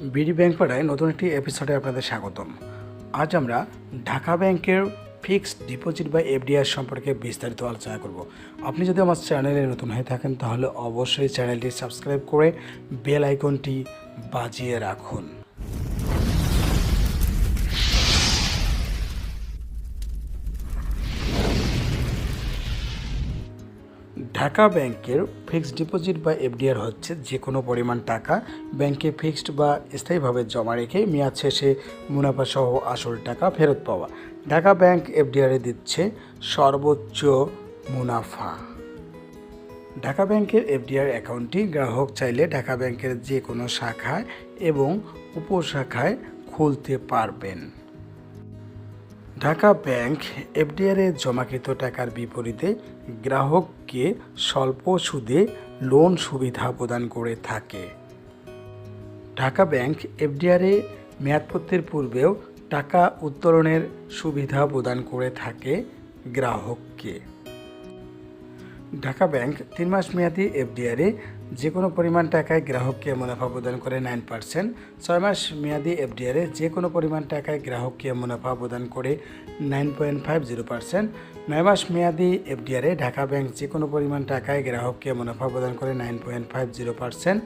BD bank পাড়ায় নতুন একটি এপিসোডে আপনাদের স্বাগতম। আজ আমরা ঢাকা ব্যাংকের ফিক্সড ডিপোজিট বা এফডিআর সম্পর্কে বিস্তারিত আলোচনা করব। আপনি যদি আমার চ্যানেলে নতুন হয়ে থাকেন, তাহলে অবশ্যই চ্যানেলটি সাবস্ক্রাইব করে বেল আইকনটি বাজিয়ে রাখুন। ঢাকা ব্যাংকের ফিক্সড ডিপোজিট বা এফডিআর হচ্ছে যে কোনো পরিমাণ টাকা ব্যাংকে ফিক্সড বা স্থায়ীভাবে জমা রেখে মেয়াদ শেষে মুনাফা সহ আসল টাকা ফেরত পাওয়া। ঢাকা ব্যাংক এফডিআরে দিচ্ছে সর্বোচ্চ মুনাফা। ঢাকা ব্যাংকের এফডিআর অ্যাকাউন্টটি গ্রাহক চাইলে ঢাকা ব্যাংকের যে কোনো শাখায় এবং উপশাখায় খুলতে পারবেন। ঢাকা ব্যাংক এফডিআরে জমাকৃত টাকার বিপরীতে গ্রাহককে স্বল্প সুদে লোন সুবিধা প্রদান করে থাকে। ঢাকা ব্যাংক এফডিআরে মেয়াদপত্রের পূর্বেও টাকা উত্তোলনের সুবিধা প্রদান করে থাকে গ্রাহককে। ঢাকা ব্যাংক তিন মাস মেয়াদি এফডিআরে যে কোনো পরিমাণ টাকায় গ্রাহককে মুনাফা প্রদান করে নাইন পার্সেন্ট, ছয় মাস মেয়াদি এফডিআরে যে কোনো পরিমাণ টাকায় গ্রাহককে মুনাফা প্রদান করে nine point five zero percent, নয় মাস মেয়াদি এফডিআরে ঢাকা ব্যাংক যে কোনো পরিমাণ টাকায় গ্রাহককে মুনাফা প্রদান করে nine point five zero percent,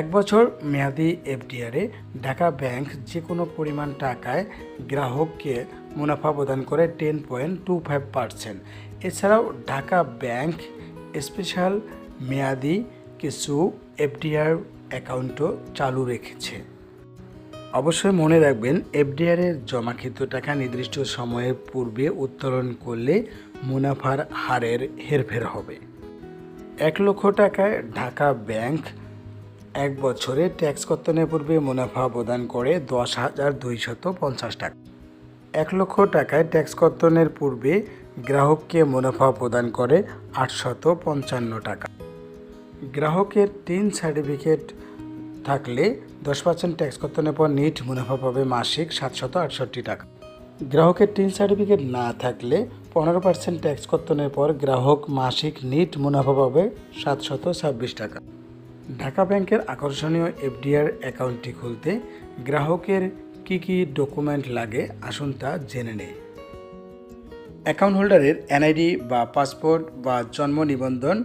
এক বছর মেয়াদি এফডিআরে ঢাকা ব্যাংক যে কোনো পরিমাণ টাকায় গ্রাহককে মুনাফা প্রদান করে ten point two five percent. এছাড়াও ঢাকা ব্যাংক স্পেশাল মেয়াদি কিছু এফডিআর অ্যাকাউন্টও চালু রেখেছে। অবশ্যই মনে রাখবেন এফডিআরের জমাকৃত টাকা নির্দিষ্ট সময়ের পূর্বে উত্তোলন করলে মুনাফার হারের হেরফের হবে। এক লক্ষ টাকায় ঢাকা ব্যাংক এক বছরে ট্যাক্স কর্তনের পূর্বে মুনাফা প্রদান করে দশ হাজার দুইশত পঞ্চাশ টাকা। এক লক্ষ টাকায় ট্যাক্স কর্তনের পূর্বে গ্রাহককে মুনাফা প্রদান করে আটশত পঞ্চান্ন টাকা। গ্রাহকের তিন সার্টিফিকেট থাকলে দশ পার্সেন্ট ট্যাক্স কর্তনের পর নিট মুনাফা পাবে মাসিক সাতশত আটষট্টি টাকা। গ্রাহকের তিন সার্টিফিকেট না থাকলে পনেরো পার্সেন্ট ট্যাক্স কর্তনের পর গ্রাহক মাসিক নিট মুনাফা পাবে সাতশত ছাব্বিশ টাকা। ঢাকা ব্যাংকের আকর্ষণীয় এফডিআর অ্যাকাউন্টটি খুলতে গ্রাহকের কি কি ডকুমেন্ট লাগে আসুন তা জেনে নেই। অ্যাকাউন্ট হোল্ডারের এনআইডি বা পাসপোর্ট বা জন্ম নিবন্ধন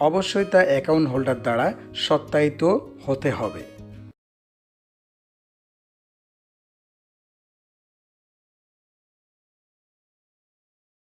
অবশ্যই তা অ্যাকাউন্ট হোল্ডার দ্বারা সত্যায়িত হতে হবে।